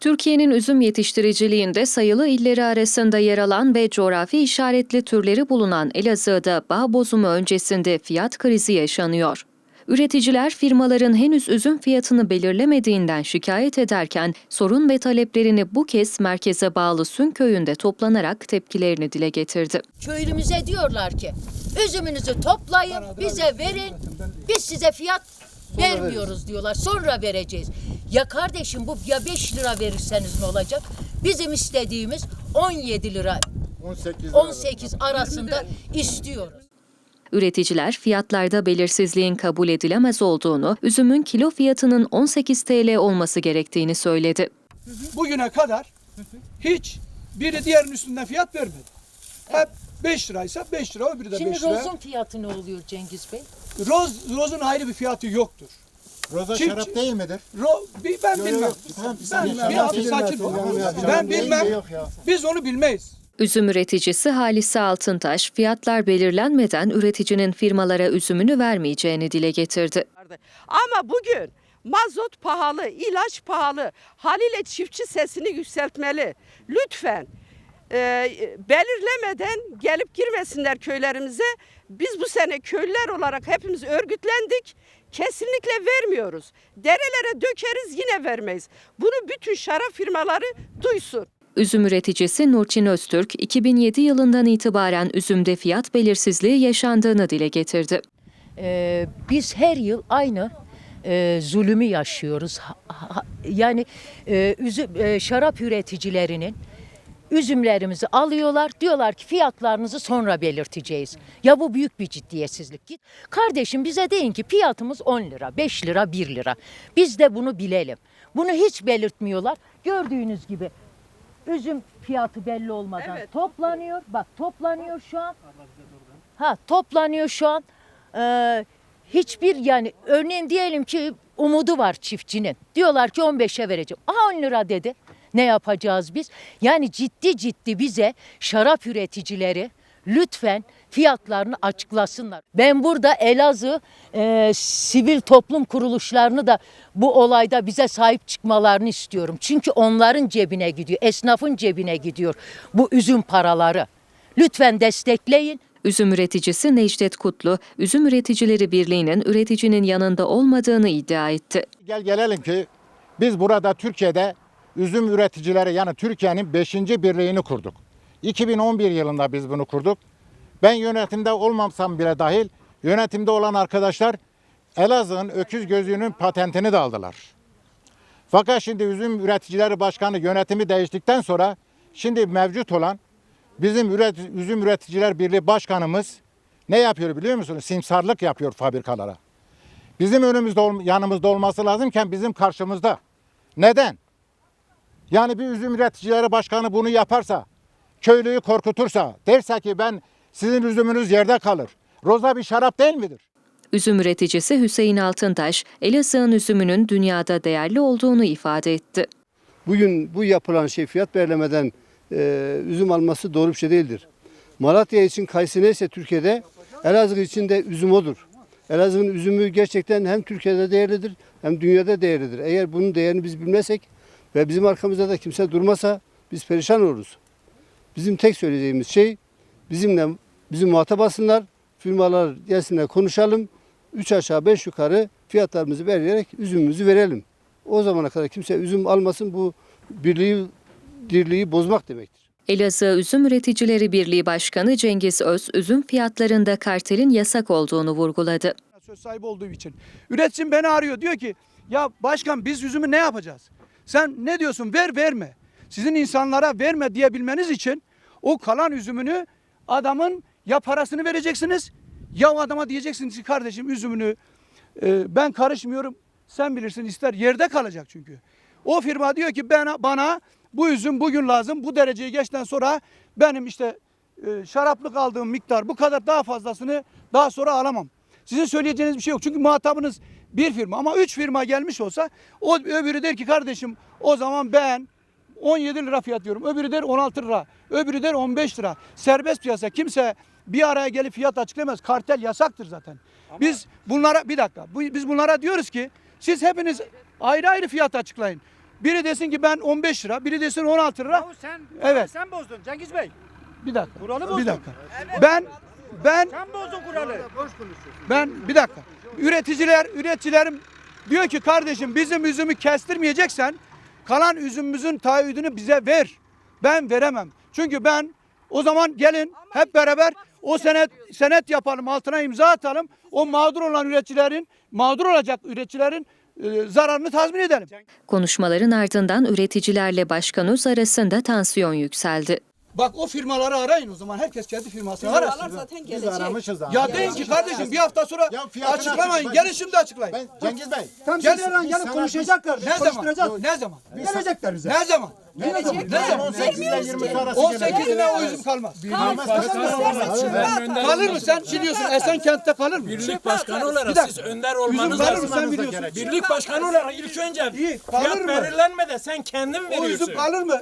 Türkiye'nin üzüm yetiştiriciliğinde sayılı illeri arasında yer alan ve coğrafi işaretli türleri bulunan Elazığ'da bağ bozumu öncesinde fiyat krizi yaşanıyor. Üreticiler firmaların henüz üzüm fiyatını belirlemediğinden şikayet ederken sorun ve taleplerini bu kez merkeze bağlı Sün köyünde toplanarak tepkilerini dile getirdi. Köylümüze diyorlar ki üzümünüzü toplayın bize verin biz size fiyat vermiyoruz diyorlar sonra vereceğiz. Ya kardeşim bu ya 5 lira verirseniz ne olacak? Bizim istediğimiz 17 lira 18 18 arasında istiyoruz. Üreticiler fiyatlarda belirsizliğin kabul edilemez olduğunu, üzümün kilo fiyatının 18 TL olması gerektiğini söyledi. bugüne kadar hiç biri diğerinin üstünden fiyat vermedi. Hep 5 liraysa 5 lira, öbürü de 5 Şimdi lira. rozun fiyatı ne oluyor Cengiz Bey? Roz, rozun ayrı bir fiyatı yoktur. Roza Çift- şarap değil midir? Ro, bir, ben bilmem. Ben, sen- hafif sen- sakin ol. Ben bilmem. ya. Biz onu bilmeyiz. Üzüm üreticisi Halise Altıntaş, fiyatlar belirlenmeden üreticinin firmalara üzümünü vermeyeceğini dile getirdi. Ama bugün mazot pahalı, ilaç pahalı. Haliyle çiftçi sesini yükseltmeli. Lütfen e, belirlemeden gelip girmesinler köylerimize. Biz bu sene köylüler olarak hepimiz örgütlendik. Kesinlikle vermiyoruz. Derelere dökeriz yine vermeyiz. Bunu bütün şarap firmaları duysun. Üzüm üreticisi Nurçin Öztürk, 2007 yılından itibaren üzümde fiyat belirsizliği yaşandığını dile getirdi. Ee, biz her yıl aynı e, zulümü yaşıyoruz. Ha- ha- yani e, üzüm, e, şarap üreticilerinin üzümlerimizi alıyorlar. Diyorlar ki fiyatlarınızı sonra belirteceğiz. Ya bu büyük bir ciddiyetsizlik. Kardeşim bize deyin ki fiyatımız 10 lira, 5 lira, 1 lira. Biz de bunu bilelim. Bunu hiç belirtmiyorlar. Gördüğünüz gibi üzüm fiyatı belli olmadan Evet. toplanıyor. Bak toplanıyor şu an. Ha toplanıyor şu an. Ee, hiçbir yani örneğin diyelim ki umudu var çiftçinin. Diyorlar ki 15'e vereceğim. Aha 10 lira dedi. Ne yapacağız biz? Yani ciddi ciddi bize şarap üreticileri lütfen fiyatlarını açıklasınlar. Ben burada Elazığ e, sivil toplum kuruluşlarını da bu olayda bize sahip çıkmalarını istiyorum. Çünkü onların cebine gidiyor, esnafın cebine gidiyor bu üzüm paraları. Lütfen destekleyin. Üzüm üreticisi Necdet Kutlu, Üzüm Üreticileri Birliği'nin üreticinin yanında olmadığını iddia etti. Gel gelelim ki biz burada Türkiye'de üzüm üreticileri yani Türkiye'nin 5. birliğini kurduk. 2011 yılında biz bunu kurduk. Ben yönetimde olmamsam bile dahil yönetimde olan arkadaşlar Elazığ'ın öküz gözlüğünün patentini de aldılar. Fakat şimdi üzüm üreticileri başkanı yönetimi değiştikten sonra şimdi mevcut olan bizim üret, üzüm üreticiler birliği başkanımız ne yapıyor biliyor musunuz? Simsarlık yapıyor fabrikalara. Bizim önümüzde yanımızda olması lazımken bizim karşımızda. Neden? Yani bir üzüm üreticileri başkanı bunu yaparsa, köylüyü korkutursa, derse ki ben sizin üzümünüz yerde kalır. Roza bir şarap değil midir? Üzüm üreticisi Hüseyin Altıntaş, Elazığ'ın üzümünün dünyada değerli olduğunu ifade etti. Bugün bu yapılan şey fiyat belirlemeden e, üzüm alması doğru bir şey değildir. Malatya için kayısı neyse Türkiye'de Elazığ için de üzüm odur. Elazığ'ın üzümü gerçekten hem Türkiye'de değerlidir hem dünyada değerlidir. Eğer bunun değerini biz bilmezsek ve bizim arkamızda da kimse durmasa biz perişan oluruz. Bizim tek söyleyeceğimiz şey bizimle bizim muhatap alsınlar, firmalar gelsinler konuşalım. Üç aşağı beş yukarı fiyatlarımızı belirleyerek üzümümüzü verelim. O zamana kadar kimse üzüm almasın bu birliği dirliği bozmak demektir. Elazığ Üzüm Üreticileri Birliği Başkanı Cengiz Öz, üzüm fiyatlarında kartelin yasak olduğunu vurguladı. Söz sahibi olduğu için. Üreticim beni arıyor diyor ki ya başkan biz üzümü ne yapacağız? Sen ne diyorsun ver verme. Sizin insanlara verme diyebilmeniz için o kalan üzümünü adamın ya parasını vereceksiniz ya o adama diyeceksiniz ki kardeşim üzümünü e, ben karışmıyorum sen bilirsin ister yerde kalacak çünkü. O firma diyor ki ben bana bu üzüm bugün lazım bu dereceyi geçten sonra benim işte e, şaraplık aldığım miktar bu kadar daha fazlasını daha sonra alamam. Sizin söyleyeceğiniz bir şey yok. Çünkü muhatabınız bir firma ama üç firma gelmiş olsa o öbürü der ki kardeşim o zaman ben 17 lira fiyat diyorum. Öbürü der 16 lira. Öbürü der 15 lira. Serbest piyasa kimse bir araya gelip fiyat açıklayamaz. Kartel yasaktır zaten. Biz bunlara bir dakika. Biz bunlara diyoruz ki siz hepiniz ayrı ayrı fiyat açıklayın. Biri desin ki ben 15 lira, biri desin 16 lira. sen, Evet. sen bozdun Cengiz Bey. Bir dakika. Kuralı Bir bozdun. dakika. Ben ben Sen bozdun kuralı. ben bir dakika. Üreticiler, üreticilerim diyor ki kardeşim bizim üzümü kestirmeyeceksen kalan üzümümüzün taahhüdünü bize ver. Ben veremem. Çünkü ben o zaman gelin hep beraber o senet senet yapalım, altına imza atalım. O mağdur olan üreticilerin, mağdur olacak üreticilerin e, zararını tazmin edelim. Konuşmaların ardından üreticilerle Başkan Öz arasında tansiyon yükseldi. Bak o firmaları arayın o zaman. Herkes kendi firmasını arasın. zaten Biz gelecek. aramışız abi. Ya deyin ki kardeşim bir hafta sonra Ya fiyatını açıklamayın. açıklayın. Gelin şimdi açıklayın. Ben Cengiz Bey. Tam Gel- şimdi gelip sana- konuşacaklar. Ne zaman? konuşturacağız. Ne zaman? Gelecekler bize. Ne zaman? Ne zaman? Ne zaman? 18 ile 20 arası 18'ine o üzüm kalmaz. Kalır mı sen? Biliyorsun Esenkent'te kalır mı? Birlik başkanı olarak siz önder Üzüm olmanız kalır mı lazım. sen biliyorsun? Birlik başkanı olarak ilk önce İyi, kalır fiyat mı? belirlenme de sen kendin O veriyorsun. üzüm kalır mı?